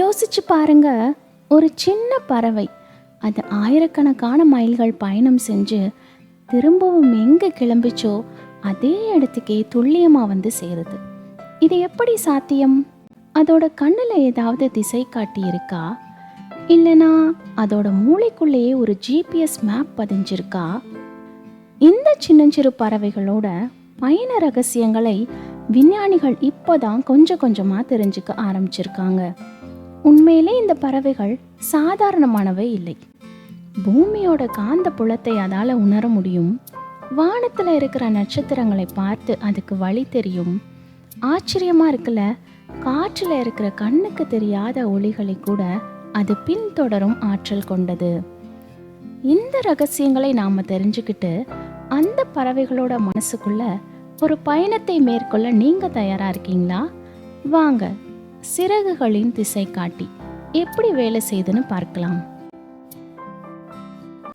யோசிச்சு பாருங்க. ஒரு சின்ன பறவை. அது ஆயிரக்கணக்கான மைல்கள் பயணம் செஞ்சு திரும்பவும் எங்கே கிளம்பிச்சோ அதே இடத்துக்கே துல்லியமாக வந்து சேருது. இது எப்படி சாத்தியம்? அதோட கண்ணில் ஏதாவது திசை காட்டி இருக்கா? இல்லைனா அதோட மூளைக்குள்ளேயே ஒரு ஜிபிஎஸ் மேப் பதிஞ்சிருக்கா? இந்த சின்னஞ்சிறு பறவைகளோட பயண ரகசியங்களை விஞ்ஞானிகள் இப்போதான் கொஞ்சம் கொஞ்சமாக தெரிஞ்சுக்க ஆரம்பிச்சிருக்காங்க. உண்மையிலே இந்த பறவைகள் சாதாரணமானவை இல்லை. பூமியோட காந்த புலத்தை அதால் உணர முடியும். வானத்தில் இருக்கிற நட்சத்திரங்களை பார்த்து அதுக்கு வழி தெரியும். ஆச்சரியமாக இருக்குல்ல? காற்றில் இருக்கிற கண்ணுக்கு தெரியாத ஒளிகளை கூட அது பின்தொடரும் ஆற்றல் கொண்டது. இந்த ரகசியங்களை நாம் தெரிஞ்சுக்கிட்டு அந்த பறவைகளோட மனசுக்குள்ள ஒரு பயணத்தை மேற்கொள்ள நீங்கள் தயாராக இருக்கீங்களா? வாங்க சிறகுகளின் திசை காட்டி எப்படி வேலை செய்யுதுன்னு பார்க்கலாம்.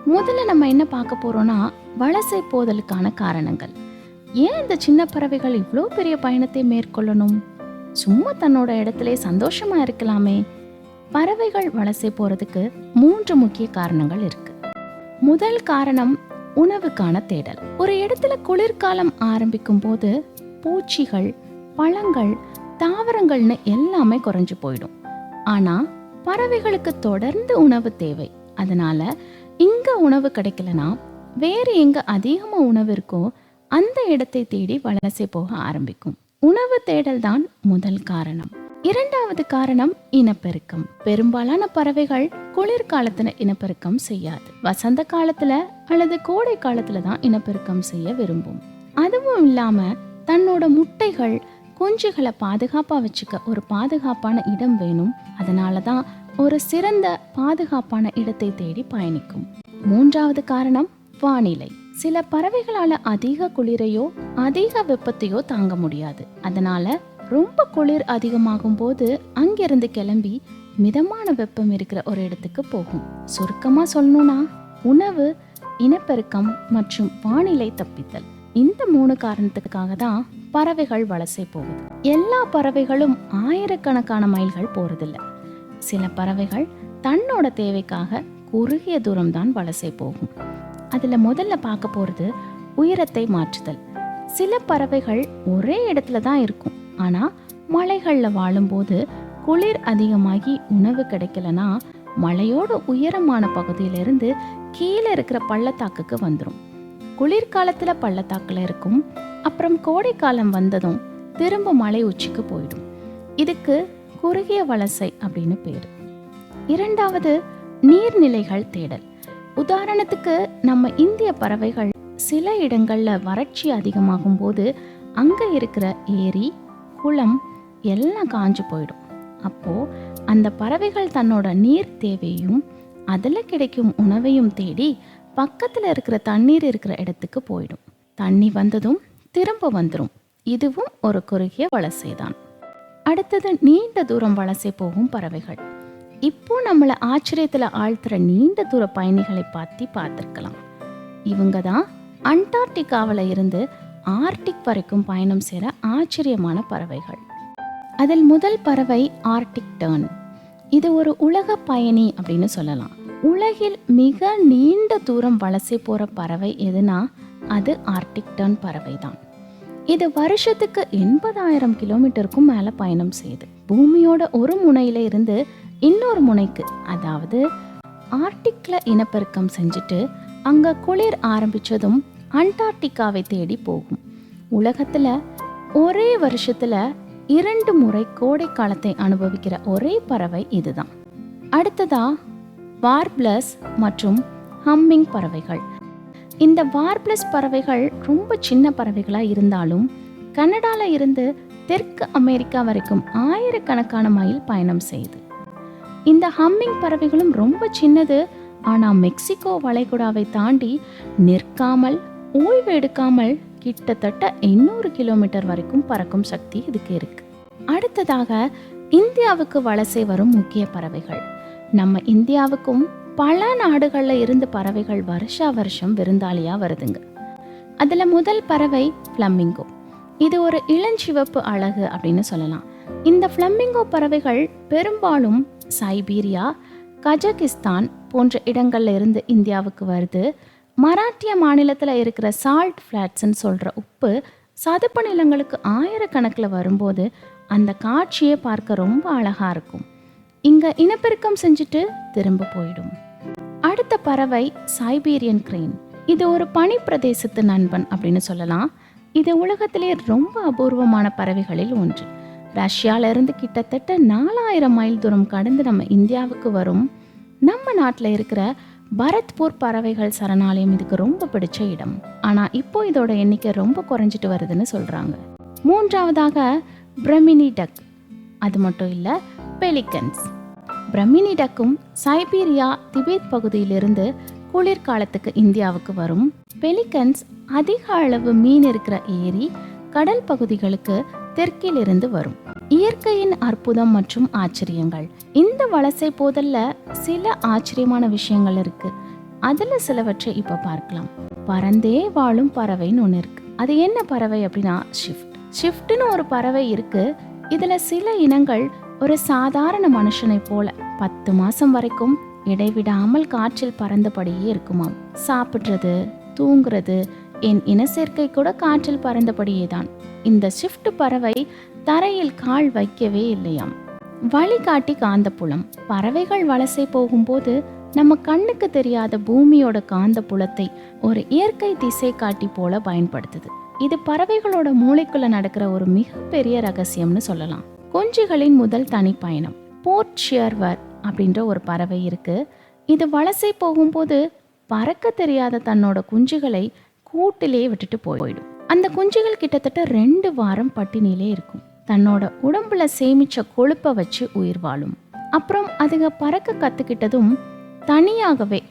முதல்ல நம்ம என்ன பார்க்க போறோம்னா வலசை போதலுக்கான காரணங்கள். ஏன் இந்த சின்ன பறவைகள் இவ்வளோ பெரிய பயணத்தை மேற்கொள்ளணும்? சும்மா தன்னோட இடத்துல சந்தோஷமா இருக்கலாமே. பறவைகள் வலசை போறதுக்கு மூன்று முக்கிய காரணங்கள் இருக்கு. முதல் காரணம் உணவுக்கான தேடல். ஒரு இடத்துல குளிர்காலம் ஆரம்பிக்கும் போது பூச்சிகள் பழங்கள் தாவரங்கள்னு எல்லாமே குறைஞ்சு போயிடும். ஆனா பறவைகளுக்கு தொடர்ந்து உணவு தேவை. அதனால இங்க உணவு கிடைக்கலனா வேறு எங்க அதிகமா உணவு இருக்கோ அந்த இடத்தை தேடி வலசை போக ஆரம்பிக்கும். உணவு தேடல் தான் முதல் காரணம். இரண்டாவது காரணம் இனப்பெருக்கம். பெரும்பாலான பறவைகள் குளிர்காலத்துல இனப்பெருக்கம் செய்யாது. வசந்த காலத்துல அல்லது கோடை காலத்துல தான் இனப்பெருக்கம் செய்ய விரும்பும். அதுவும் இல்லாம தன்னோட முட்டைகள் குஞ்சுகளை பாதுகாப்பா வச்சுக்க ஒரு பாதுகாப்பான இடம் வேணும். அதனால தான் ஒரு சிறந்த பாதுகாப்பான இடத்தை தேடி பயணிக்கும். மூன்றாவது காரணம் வானிலை. சில பறவைகளால அதிக குளிரையோ அதிக வெப்பத்தையோ தாங்க முடியாது. அதனால ரொம்ப குளிர் அதிகமாகும் போது அங்கிருந்து கிளம்பி மிதமான வெப்பம் இருக்கிற ஒரு இடத்துக்கு போகும். சுருக்கமா சொல்லணும்னா உணவு இனப்பெருக்கம் மற்றும் வானிலை தப்பித்தல். இந்த மூணு காரணத்துக்காக தான் பறவைகள் வலசை போகுது. எல்லா பறவைகளும் ஆயிரக்கணக்கான மைல்கள் போறதில்ல. சில பறவைகள் தன்னோட தேவைக்காக குறுகிய தூரம் தான் வலசை போகும். அதுல முதல்ல பார்க்க போறது உயரத்தை மாற்றுதல். சில பறவைகள் ஒரே இடத்துல தான் இருக்கும். ஆனா மலைகள்ல வாழும்போது குளிர் அதிகமாகி உணவு கிடைக்கலனா மலையோட உயரமான பகுதியிலிருந்து கீழே இருக்கிற பள்ளத்தாக்குக்கு வந்துடும் குளிர்காலத்துல பள்ளத்தாக்குல இருக்கும் அப்புறம் கோடைக்காலம் வந்ததும் திரும்ப மலை உச்சிக்கு போயிடும். இதுக்கு குறுகிய வலசை அப்படின்னு பேர். இரண்டாவது நீர்நிலைகள் தேடல். உதாரணத்துக்கு நம்ம இந்திய பறவைகள் சில இடங்களில் வறட்சி அதிகமாகும் போது அங்கே இருக்கிற ஏரி குளம் எல்லாம் காஞ்சு போயிடும். அப்போது அந்த பறவைகள் தன்னோட நீர் தேவையும் அதில் கிடைக்கும் உணவையும் தேடி பக்கத்தில் இருக்கிற தண்ணீர் இருக்கிற இடத்துக்கு போயிடும். தண்ணி வந்ததும் திரும்ப வந்துடும் இதுவும் ஒரு குறுகிய வலசை தான் அடுத்தது நீண்ட தூரம் வலசை போகும் பறவைகள். இப்போ நம்மளை ஆச்சரியத்தில் ஆழ்த்துற நீண்ட தூர பயணிகளை பற்றி பார்த்துருக்கலாம். இவங்க தான் அண்டார்டிகாவில் இருந்து ஆர்டிக் வரைக்கும் பயணம் செய்கிற ஆச்சரியமான பறவைகள். அதில் முதல் பறவை ஆர்டிக் டர்ன். இது ஒரு உலக பயணி அப்படின்னு சொல்லலாம். உலகில் மிக நீண்ட தூரம் வலசை போகிற பறவை எதுனா அது ஆர்டிக் டர்ன் பறவை தான் இது வருஷத்துக்கு எண்பதாயிரம் கிலோமீட்டருக்கும் மேலே பயணம் செய்யுது பூமியோட ஒரு முனையில இருந்து இன்னொரு முனைக்கு அதாவது ஆர்டிக்ல இனப்பெருக்கம் செஞ்சுட்டு அங்க குளிர் ஆரம்பிச்சதும் அண்டார்டிகாவை தேடி போகும். உலகத்துல ஒரே வருஷத்துல இரண்டு முறை கோடை காலத்தை அனுபவிக்கிற ஒரே பறவை இதுதான். அடுத்ததா வார்ப்ளஸ் மற்றும் ஹம்மிங் பறவைகள். இந்த வார்ப்ளஸ் பறவைகள் ரொம்ப சின்ன பறவைகளாக இருந்தாலும் கனடாவில் இருந்து தெற்கு அமெரிக்கா வரைக்கும் ஆயிரக்கணக்கான மைல் பயணம் செய்யுது இந்த ஹம்மிங் பறவைகளும் ரொம்ப சின்னது ஆனால் மெக்சிகோ வளைகுடாவை தாண்டி நிற்காமல் ஓய்வு எடுக்காமல் கிட்டத்தட்ட எண்ணூறு கிலோமீட்டர் வரைக்கும் பறக்கும் சக்தி இதுக்கு இருக்கு. அடுத்ததாக இந்தியாவுக்கு வலசை வரும் முக்கிய பறவைகள். நம்ம இந்தியாவுக்கும் பல நாடுகளில் இருந்து பறவைகள் வருஷா வருஷம் விருந்தாளியாக வருதுங்க. அதில் முதல் பறவை ஃப்ளம்மிங்கோ இது ஒரு இளஞ்சிவப்பு அழகு அப்படின்னு சொல்லலாம். இந்த ஃப்ளம்மிங்கோ பறவைகள் பெரும்பாலும் சைபீரியா கஜகிஸ்தான் போன்ற இடங்கள்ல இருந்து இந்தியாவுக்கு வருது. மராட்டிய மாநிலத்தில் இருக்கிற சால்ட் ஃப்ளாட்ஸ்ன்னு சொல்கிற உப்பு சதுப்பு நிலங்களுக்கு ஆயிரக்கணக்கில் வரும்போது அந்த காட்சியை பார்க்க ரொம்ப அழகாக இருக்கும். இங்கே இனப்பெருக்கம் செஞ்சுட்டு திரும்ப போயிடும். அடுத்த பறவை சைபீரியன் கிரெயின் இது ஒரு பனி பிரதேசத்து நண்பன் அப்படின்னு சொல்லலாம். இது உலகத்திலே ரொம்ப அபூர்வமான பறவைகளில் ஒன்று. ரஷ்யால இருந்து கிட்டத்தட்ட நாலாயிரம் மைல் தூரம் கடந்து நம்ம இந்தியாவுக்கு வரும். நம்ம நாட்டில் இருக்கிற பரத்பூர் பறவைகள் சரணாலயம் இதுக்கு ரொம்ப பிடிச்ச இடம். ஆனா இப்போ இதோட எண்ணிக்கை ரொம்ப குறைஞ்சிட்டு வருதுன்னு சொல்றாங்க. மூன்றாவதாக பிரமினி டக். அது மட்டும் இல்ல பெலிகன்ஸ். பிரமினி டக்கும் சைபீரியா திபேத் பகுதியிலிருந்து குளிர்காலத்துக்கு இந்தியாவுக்கு வரும். பெலிகன்ஸ் அதிக அளவு மீன் இருக்கிற ஏரி கடல் பகுதிகளுக்கு தெற்கிலிருந்து வரும். இயற்கையின் அற்புதம் மற்றும் ஆச்சரியங்கள். இந்த வலசை போதல்ல சில ஆச்சரியமான விஷயங்கள் இருக்கு. அதுல சிலவற்றை இப்ப பார்க்கலாம். பறந்தே வாழும் பறவைன்னு ஒன்று இருக்கு. அது என்ன பறவை அப்படின்னா ஷிஃப்ட். ஷிஃப்ட்னு ஒரு பறவை இருக்கு. இதுல சில இனங்கள் ஒரு சாதாரண மனுஷனை போல பத்து மாசம் வரைக்கும் இடைவிடாமல் காற்றில் பறந்தபடியே இருக்குமாம். சாப்பிட்றது தூங்குறது என் இனச்சேர்க்கை கூட காற்றில் பறந்தபடியே தான் இந்த ஷிஃப்ட் பறவை தரையில் கால் வைக்கவே இல்லையாம். வழிகாட்டி காந்தப்புலம். பறவைகள் வலசை போகும்போது நம்ம கண்ணுக்கு தெரியாத பூமியோட காந்த புலத்தை ஒரு இயற்கை திசை காட்டி போல பயன்படுத்துது. இது பறவைகளோட மூளைக்குள்ள நடக்கிற ஒரு மிகப்பெரிய ரகசியம்னு சொல்லலாம். குஞ்சுகளின் முதல் தனிப்பயணம். போர்ட் ஷியர்வர் அப்படின்ற ஒரு பறவை இருக்கு. இது வலசை போகும்போது பறக்க தெரியாத தன்னோட குஞ்சுகளை கூட்டிலே விட்டுட்டு போயிடும். அந்த குஞ்சுகள் கிட்டத்தட்ட ரெண்டு வாரம் பட்டினியிலே இருக்கும். தன்னோட உடம்புல சேமிச்ச கொழுப்பை வச்சு உயிர் வாழும். அப்புறம் அதுங்க பறக்க கத்துக்கிட்டதும் தனியாகவே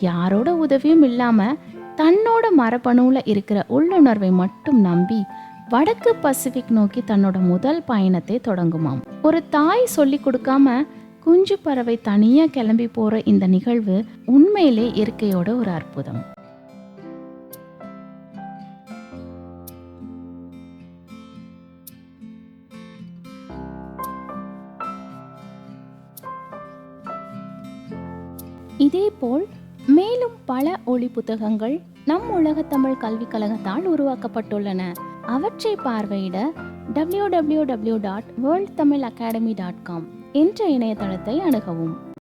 யாரோட உதவியும் இல்லாம தன்னோட மரபணுல இருக்கிற உள்ளுணர்வை மட்டும் நம்பி வடக்கு பசிபிக் நோக்கி தன்னோட முதல் பயணத்தை தொடங்குமாம். ஒரு தாய் சொல்லி கொடுக்காம குஞ்சு பறவை தனியா கிளம்பி போற இந்த நிகழ்வு உண்மையிலே இயற்கையோட ஒரு அற்புதம். இதேபோல் மேலும் பல ஒளி புத்தகங்கள் நம் உலகத்தமிழ் கல்விக் கழகத்தால் உருவாக்கப்பட்டுள்ளன. அவற்றை பார்வையிட W W W dot world Tamil academy dot com என்ற இணையதளத்தை அணுகவும்.